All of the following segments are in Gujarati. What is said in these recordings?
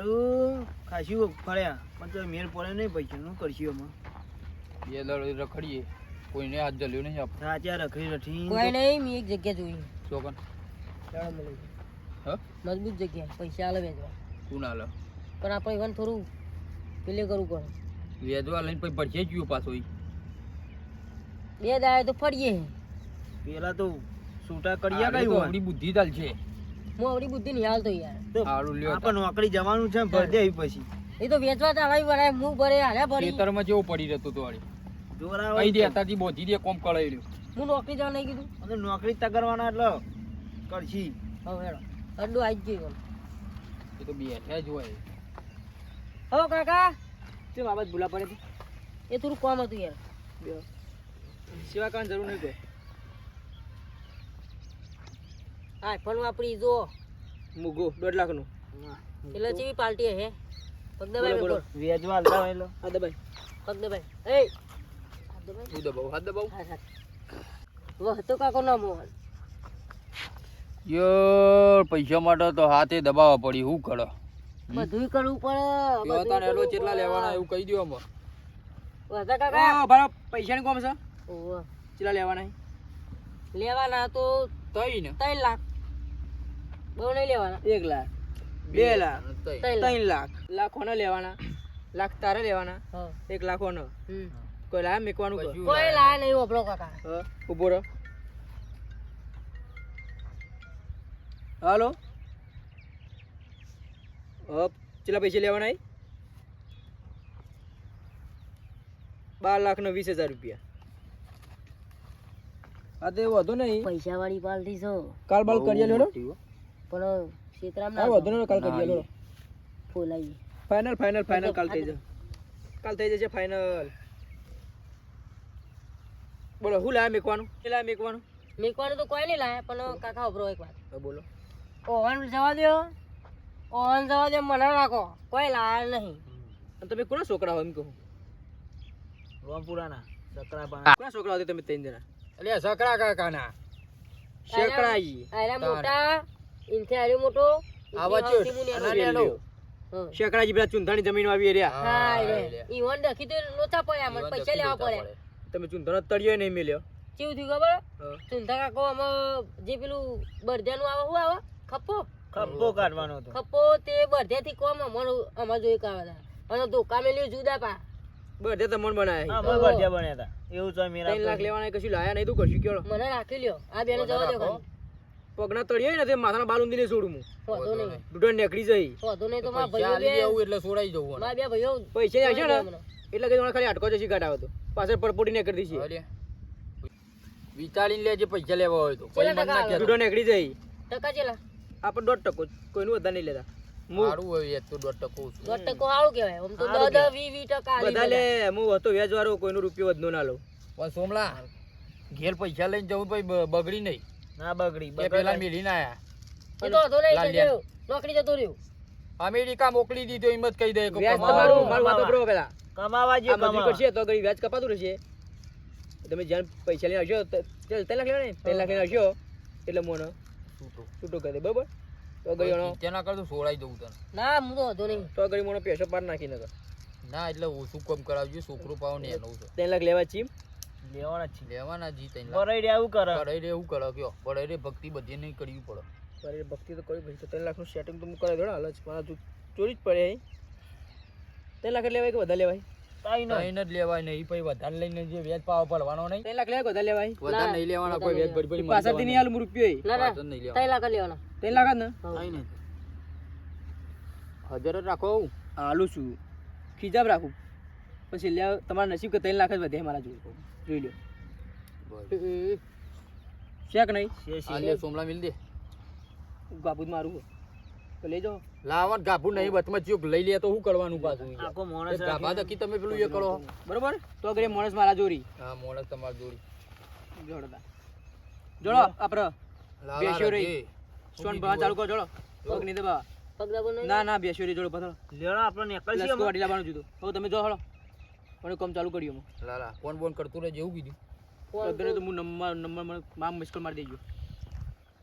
હારું ખાસી ફળ્યા પણ તો મેળ પડે નહીં પૈસા નું કરશું એમાં? બે દળ રખડીએ. કોઈને હાથ જલ્યો નહીં આપણે સાચા રખડી રઠી કોઈ નહીં મેં એક જગ્યા જોઈ. ચોકન. હ? મજબૂત જગ્યા પૈસા આલે વેચવા. કોણ હાલે પણ આપણે ઇવન થોડું પેલે કરવું પડે. વેચવા લઈને પછી પડશે જ ગયો પાછો. બે દાડે તો ફરીએ. પેલા તો છૂટા કર્યા કઈ બુદ્ધિ ચાલ છે હું આવડી બુદ્ધિ નહીં હાલતો યાર. તો હારું લ્યો પણ નોકરી જવાનું છે ભર આવી પછી. એ તો વેચવા તો આવી ભરાય હું ભરે હાલે ભરી. ખેતરમાં જેવું પડી રહેતું તો વાળી. જોરા કઈ દે અત્યારથી બોધી દે કોમ કળાઈ રહ્યું હું નોકરી જવા નહીં કીધું. અને નોકરી તગરવાના એટલે કરશી. હવે હેડો. અડ્ડું આવી ગયું. એ તો બેઠા જ હોય. હો કાકા. તે બાબત ભૂલા પડે એ થોડું કોમ હતું યાર. સેવા કાન જરૂર નહીં કોઈ હા ફોન વાપરી જો. મુગો દોઢ લાખનું એટલે ચેવી પાર્ટી હે. પગ દબાઈ બોલો. વેજવા હાલતા હોય એટલે હા દબાઈ. પગ દબાઈ એ હું દબાવું હાથ દબાવું. હા હા વહ તો કાકો ના મોહન. યો પૈસા માટે તો હાથે દબાવવા પડી હું કરો બધું કરવું પડે જોતા ને એલો કેટલા લેવાના એવું કહી દો અમાર વધા કાકા? ભરા પૈસા ની કોમ છે. કેટલા લેવાના લેવાના તો તઈ ને તઈ લાખ. બહુ નહીં લેવાના. એક લાખ. બે લાખ. ત્રણ લાખ. લાખોના લેવાના. લાખ તારે લેવાના. એક લાખોનો. કોઈ લાયા મેકવાનું કોઈ? લાયા નહીં. ઓપડો કાકા. ઊભો રહો. હાલો. હપ કેટલા પૈસા લેવાના બાર લાખ નો વીસ હજાર રૂપિયા. આ તો વધુ નહીં. પૈસા વાળી પાલટી છો. કાલ બાલ કરી લેડો પણ સીતરામ ના વધુ નહીં કાલ કરી લો ફૂલ આવી ફાઇનલ ફાઇનલ ફાઇનલ કાલ થઈ જશે. કાલ થઈ જશે ફાઇનલ બોલો હું લાયા મેકવાનું? કે લાયા મેકવાનું? મેકવાનું તો કોઈ નહીં લાયા પણ કાકા ઉભરો એક વાત. બોલો. ઓવન જવા દો ઓવન જવા દો મને રાખો. કોઈ લાયા નહીં. અને તમે કોના છોકરા હો એમ કહું? રોમપુરાના સકરા કોના છોકરા હતા તમે ત્રણ જણા? એટલે સકરા કાકાના. ના ઈ આયરા મોટા. ઇનથી આર્યો મોટો. આવા. હા. શેકડાજી પેલા ચુંધાની જમીન આવી રહ્યા. હા હા, રે ઈવન ડખી તો લોચા પડ્યા મને પૈસા લેવા પડે તમે ચુંધણ તળિયો નહીં મેલ્યો? કેવું થયું ખબર? ચુંધા કાકો અમે જે પેલું બરધ્યાનું આવે શું આવે? ખપ્પો? ખપ્પો કાઢવાનો હતો. ખપ્પો તે બરધ્યાથી કોમ અમારું અમાર જોઈ કાઢવા હતા. અને ધોકા મેલ્યું જુદા પા. બધે તમને બનાયા હા, બરાબર જ્યાં બન્યા હતા. એવું તો મેરા 3 લાખ લેવાના કશું લાયા નહીં તું કશું કેળો મને રાખી લ્યો. આ બેને જવા દો ખાલી. પગના તળિયો ને તે માથાના બાલ ઊંધીને છોડું હું. વાંધો નહીં. દૂધો નીકળી જઈ. વાંધો નહીં તો મારા ભાઈઓ બે દેવું એટલે છોડાઈ જવું મારા બે ભાઈઓ પૈસા આવશે ને? એટલે કે તમને ખાલી અટકો જશે કાઢાવો તો. પાછળ પરપોટી નીકળી દીધી અરે, વિચારીને લેજે પૈસા લેવા હોય તો. ના. દૂધો નીકળી જઈ. ટકા ચેલા આપણે દોઢ ટકો કોઈનું વધારે નહીં લેતા. હું સારું હોય તો દોઢ ટકો. દોઢ ટકો સારું કહેવાય. આમ તો સારું દસ દસ વી વી ટકા બધા લે હું હતો વ્યાજ વાળો કોઈનો રૂપિયો વધનો ના લઉં પણ સોમલા ઘેર પૈસા લઈને જવું પછી બગડી નહીં. ના બગડી એ પેલા મેલીને આયા. એ તો વાંધો નહીં લાલ નોકરી જતો રહ્યો. અમેરિકા મોકલી દીધો હિંમત કહી દે કે વ્યાજ તમારું મારું વાતો કરો પેલા. કમાવા આ મજૂરી કરશે તો ગરી વ્યાજ કપાતું રહેશે. તમે જ્યાં પૈસા લઈને આવશો તો લાખ લેવા ને? લાખ લઈને આવશો એટલે મોનો. છૂટો. છૂટો કરી દે બરોબર? તો ગયો તેના કરતો છોડાઈ દઉં તને. ના હું તો હતો નહીં. તો ગરી મોનો પૈસો પાર નાખી નકર ના એટલે ઓછું કમ કરાવજો છોકરો પાવ ને એનો છે. ત્રણ લાખ લેવા ચીમ. લેવાના જ છે. લેવાના જી તઈ બરાઈ આવું કરે. બરાઈ રે એવું કરે કયો. બરાઈ રે ભક્તિ બધી નહીં કરવી પડે. બરાઈ ભક્તિ તો કરવી તો ત્રણ લાખનું સેટિંગ તો હું દઉં હાલ જ. મારા તો ચોરી જ પડે અહીં ત્રણ લાખ લેવાય કે વધારે લેવાય? તઈને જ લેવાય નહીં પછી વધારે લઈને જે વ્યાજ પાવ પડવાનો નહીં. ત્રણ લાખ લેવાય વધારે લેવાય? વધારે નહીં લેવાના કોઈ વ્યાજ ભરી ભરી પાછળથી નહીં હાલ રૂપિયો ના ના. પાછળ નહીં ત્રણ લાખ લેવાના. ત્રણ લાખ જ ને? હા. હજાર જ રાખો હાલું છું. ખીજાબ રાખું. પછી લે તમારા નસીબ કે ત્રણ લાખ જ વધે મારા જોઈ જોઈ લો નહીં? આલે સોમલા મિલ દે. જ મારું તો લઈ જાઓ. લાવણ ગાભું નહીં વચમાં ચૂક લઈ લે તો શું કરવાનું પાછું આખો માણસ ગાભા દકી તમે પેલું એ કરો. બરોબર? તો અગરે મોણસ મારા જોરી હા મોણસ તમાર જોડી. જોડતા. જોડો લાલા બેસ્યો રહી. સોન ભણવા ચાલુ કરો જોડો. પગ નહીં દાબો ના ના બેસ્યો રહી જોડો પથરો. લેવડા આપણે નીકળશે લસકો વાટી લાવવાનું જુદું હવે તમે જો હળો. મને કામ ચાલુ કર્યું હું લાલા ફોન બોન કરતું રહે જેવું કીધું. ફોન અગર તો હું નંબર નંબર મને મામ મિસ કોલ મારી દેજો.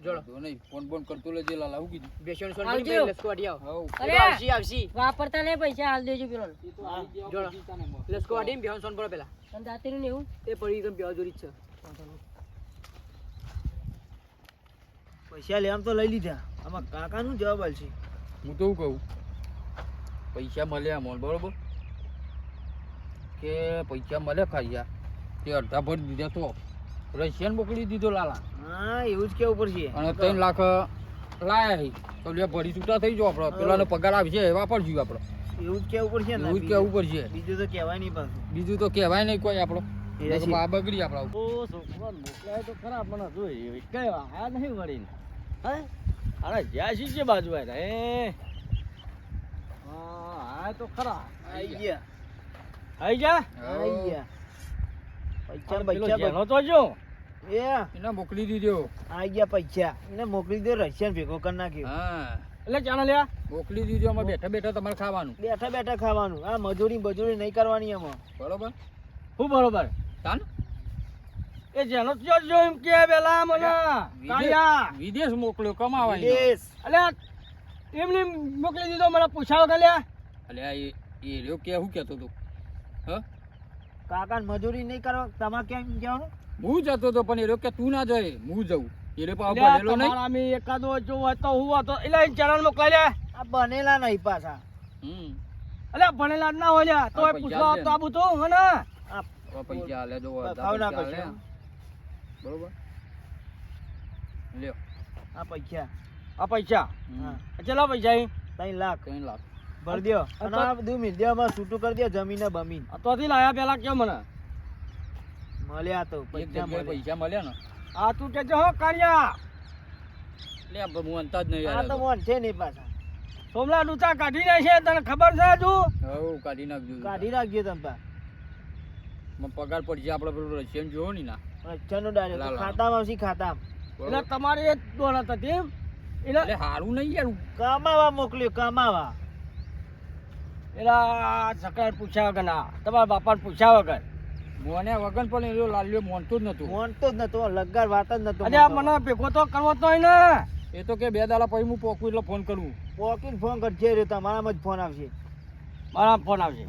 જોડો નહીં ફોન બોન કરતો લેજે લાલા હું કીધું. બેસણ સોન આવજો. કરી લસકો વાટી આવો. અરે આવશી આવશી. વાપરતા નહીં પૈસા હાલ દેજો પેલો. જોડો લસકો વાટી બેસણ સોન પડો પેલા. તન દાંતીનું ને એવું? એ પડી ગમ બેવા જોરી છે. પૈસા લેવા તો લઈ લીધા. આમાં કાકાનું જવાબ આલશે. હું તો કહું? પૈસા મળ્યા મોલ બરોબર? કે પૈસા મળે ખાયા તે અડધા ભર દીધા તો. રશિયન મોકલી દીધો લાલા. હા એવું જ કેવું પડશે. અને ત્રણ લાખ લાયા હી. તો લે ભરી છૂટા થઈ જાવ આપણે પેલા પગાર આવશે એ વાપરશું આપણે એવું જ કેવું પડશે એવું જ કેવું પડશે. બીજું તો કહેવાય નહીં પાછું. બીજું તો કહેવાય નહીં કોઈ આપણો બગડી આપણા છોકરો મોકલાય તો ખરા પણ હજુ કઈ આયા નહીં વળીને હે? અરે જ્યાં શી છે બાજુ આયા હે હા તો ખરા. ગયા. આઈ જા. આઈ ગયા. પૈસા પૈસા જેનો તો જો. એ. એને મોકલી દીધો. આઈ ગયા પૈસા. એને મોકલી દો રશિયન ભેગો કરી નાખ્યો. હા. એટલે ચાલો લ્યા. મોકલી દીધો અમે બેઠા બેઠા તમારે ખાવાનું. બેઠા બેઠા ખાવાનું. આ મજૂરી મજૂરી નહીં કરવાની આમાં. બરોબર? હું બરોબર? ચાલ એ જેનો તો જો એમ કે પેલા મને કાયા વિદેશ મોકલ્યો કમાવા વિદેશ. અલ્યા એમની મોકલી દીધો મને પૂછાવ કે લ્યા. અલ્યા એ એ રહ્યો કે શું કહેતો તું? હ? કાકા મજૂરી નહીં કરો તમારે કેમ કહેવાનું? હું જતો તો પણ એ કે તું ના જાય હું જઉં. એ લોકો ભણેલો નહીં. તમારા એકાદો જો હોય તો હું હતો. એટલે એ ચેનલ મોકલાઈ લે. આ બનેલા નહીં પાછા. હમ. અલ્યા ભણેલા ના હોય તો પૈસા પૂછવા તો આબુ તો હે ને. પૈસા લે જો બરોબર? લ્યો. આ પૈસા. આ પૈસા. હા કેટલા પૈસા ત્રણ લાખ. ત્રણ લાખ. ભર દો અને આ બધું મીડિયામાં છૂટું કરી દો જમીન ને બમીન તોથી લાયા પેલા કેમ મને? મળ્યા તો પૈસા મળ્યા. પૈસા મળ્યા ને. આ તું કે હો કાળિયા લે હું અંતા જ નહીં આ તો મોન છે નહીં પાછા. સોમલા ડૂચા કાઢી નાખે તને ખબર છે હજુ? હવ કાઢી નાખજો કાઢી રાખજો તમે પા. મને પગાર પડશે આપણે પેલું રશિયન જોવો ને ના અચ્છાનું ડાયરેક્ટ. ખાતામાં આવશે ખાતામાં એટલે તમારે એ હતી એમ? એટલે સારું નહીં યાર. કમાવા મોકલ્યો કમાવા. એટલે આ પૂછ્યા વગર ના તમારા બાપાને પૂછ્યા વગર. મોને વગન પણ એનો લાલ્યો મોનતું જ નતું. મોનતું જ નતું લગાર વાત જ નતું અરે મને ભેગો તો કરવો તો ને. એ તો કે બે દાડા પછી હું પોકું એટલે ફોન કરું. પોકીને ફોન કરજે રે તમારામાં જ ફોન આવશે. મારા ફોન આવશે.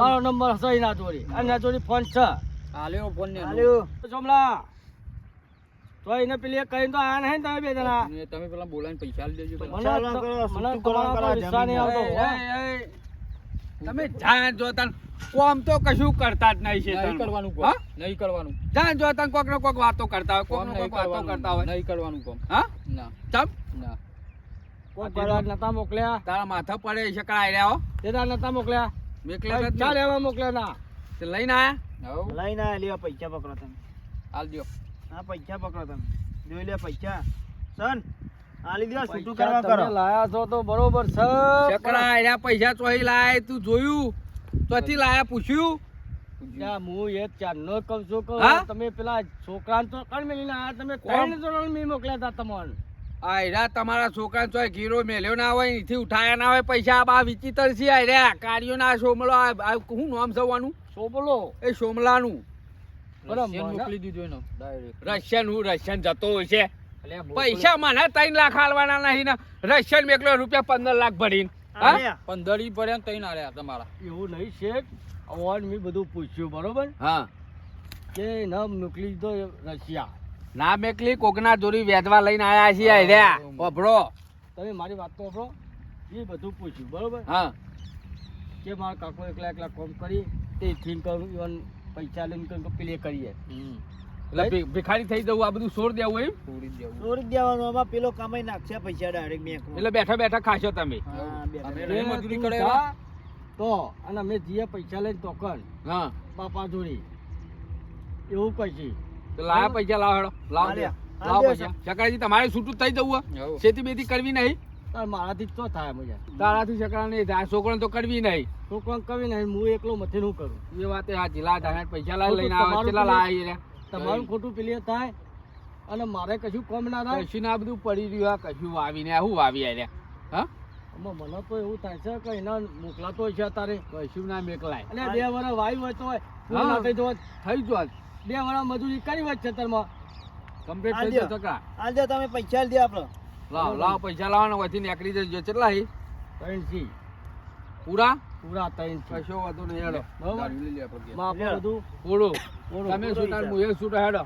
મારો નંબર હશે ના ચોરી અને ચોરી ફોન છે. હાલ્યો ફોન ને હાલ્યો. સોમલા તો એને પેલી કરીને તો આ નહીં તમે બે જણા. તમે પેલા બોલાવીને પૈસા લઈ દેજો કરવા. તમે જાણ જોતા ને કોમ તો કશું કરતા જ નહીં છે નહીં કરવાનું કોમ. નહીં કરવાનું. જાણ જોતા ને કોક ને કોક વાતો કરતા હોય કોક ને કોક વાતો કરતા હોય. નહીં કરવાનું કોમ. હા? ના. ચમ? ના. કોક પેલા નતા મોકલ્યા. તારા માથા પડે છે કાઈ રહ્યા તે તેના નતા મોકલ્યા. મેકલે જ ચાલ એવા મોકલ્યા ના. તે લઈને આયા? લઈને આયા લેવા પૈસા પકડો તમે. હાલ દ્યો હા પૈસા પકડો તમે. જોઈ લે પૈસા. સન આલી દો છૂટું કરવા કરો. લાયા છો તો બરોબર છે. ચકરા પૈસા ચોહી લાય તું જોયું? ચોથી લાયા પૂછ્યું? હું એ ચારનો કહું છું કે તમે પેલા છોકરાને તો કણ મેલીને આયા તમે કોણ? જણાને મેં મોકલ્યા હતા તમને. આયરા તમારા છોકરા ચોય ગીરો મેલ્યો ના હોય એથી ઉઠાયા ના હોય પૈસા આ બા વિચિત્ર છે. આયરા કાર્યો ના સોમલો આ આ શું નામ સવાનું સોમલો એ સોમલાનું રશિયન મોકલી દીધો એનો. રશિયન હું રશિયન જતો હોય છે. પૈસા મને ત્રણ લાખ હાલવાના નહીં ને રશિયન મેકલો રૂપિયા પંદર લાખ ભરીને. પંદર ઈ પડ્યા ને તઈ તમારા. એવું નહીં શેઠ. અવાજ મેં બધું પૂછ્યું બરોબર? હા. કે ન મોકલી દીધો રશિયા. ના મેકલી કોકના દોરી વેધવા લઈને આયા છીએ આયરા. ઓભળો તમે મારી વાત તો સાંભળો એ બધું પૂછ્યું બરોબર? હા. કે મારા કાકો એકલા એકલા કોમ કરી તે થિંક કરું પૈસા લઈને કંઈક પેલે કરીએ. એટલે ભિખારી થઈ જવું આ બધું છોડ દેવું એમ? છોડી દેવું. દેવાનું આમાં પેલો કમાઈ નાખશે પૈસા ડાયરેક્ટ બેંક એટલે બેઠા બેઠા ખાશો તમે. મજૂરી કરે તો અને અમે જઈએ પૈસા લઈને કર હા. બાપા જોડી. એવું કહી છે તો લાયા પૈસા લાવ લાવ લાવો પૈસા. ચકરાજી તમારે છૂટું થઈ જવું. ખેતી બેતી કરવી નહીં. મારાથી તો થાય મજા. તારાથી નહીં થાય. છોકરાને તો કરવી નહીં. છોકરો કરવી ને હું એકલો મથી નું કરું. એ વાત સાચી. જિલ્લા જાણે પૈસા લાવી લઈને આવે કેટલા લાવી રે. તમારું ખોટું પેલી થાય અને મારે કશું કોમ ના થાય. કશું ના બધું પડી રહ્યું આ કશું વાવીને શું વાવી આયા હા? મને તો એવું થાય છે કે એના મોકલાતો હોય છે તારે કશું ના મેકલાય. અને બે વર્ષ વાયુ હોય તો હોય હા. થઈ જવા થઈ જો બે વર્ષ મજૂરી કરી હોય ખેતરમાં કમ્પ્લીટ થઈ જાય આલ તમે પૈસા દો આપણો. લાવ લાવ પૈસા લાવવાના હોયથી નીકળી જજો. કેટલા હી? ત્રણસી. પૂરા? પૂરા ત્રણસી. કશો વાંધો નહીં હેડો. બરાબર. માં પૂરું. તમે સુટાર હું એક સુટા હેડો.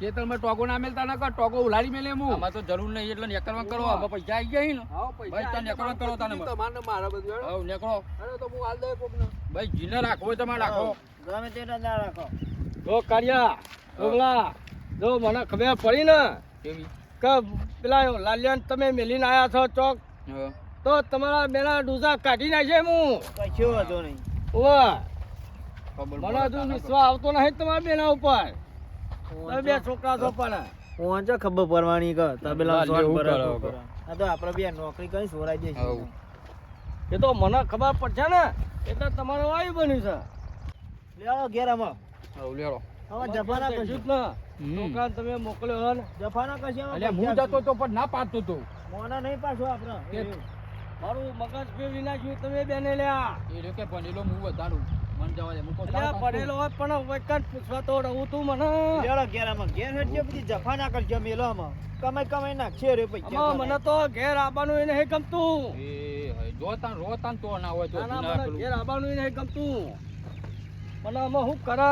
ખેતરમાં ટોકો ના મેલતા ના કર ટોકો ઉલાડી મેલે હું આમાં તો જરૂર નહીં એટલે નેકરવા કરો. આમાં પૈસા આવી ગયા ને. હાવ ભાઈ, તને આટલા કરો, તને. તમારે ને મારા બધું હેડો. હવ નેકળો. હેડો તો હું હાલ દે કોકને. ભાઈ જીને રાખવો હોય તમે રાખો. ગમે તે ના રાખો. જો કાઢ્યા ઓગલા જો મને ખબર પડી ને. કેવી? કે પેલા લાલિયાન તમે મેલીને આયા છો ચોક તો તમારા બેના ડૂઝા કાઢી નાખે હું? કશો વાંધો નહીં. ઓવા ખબર મને હજુ વિશ્વાસ આવતો નહીં તમારા બેના ઉપર. તમે બે છોકરા છો પણ. હું ખબર પડવાની કે કરે. આ તો આપણે બે નોકરી કરી સોરાઈ હવ. એ તો મને ખબર પડશે ને. એટલે તમારે વાયુ બન્યું છે. લેડો ઘેર આમાં. લેડો હવે જફાના કશું. જ ને હમ. તમે મોકલ્યો હે જફાના કશું આમાં હું જતો તો પણ ના પાડતો તો. મોના નહીં પાછો આપણે. મારું મગજ ફેરવી નાખ્યું તમે બેને લ્યા. એ રહ્યો ભણેલો હું વધારું. મન જવા દે હું પણ પૂછવા તો રહું તું મને. ઘેર કરજો કમાઈ કમાઈ નાખશે રે પૈસા મને તો ઘેર આવવાનું એને ગમતું. એ જોતા જોતાન રોતાન તો ના હોય તો ના, ના, ના મને પેલું. ઘેર આવવાનું નહીં ગમતું. મને આમાં શું કરે?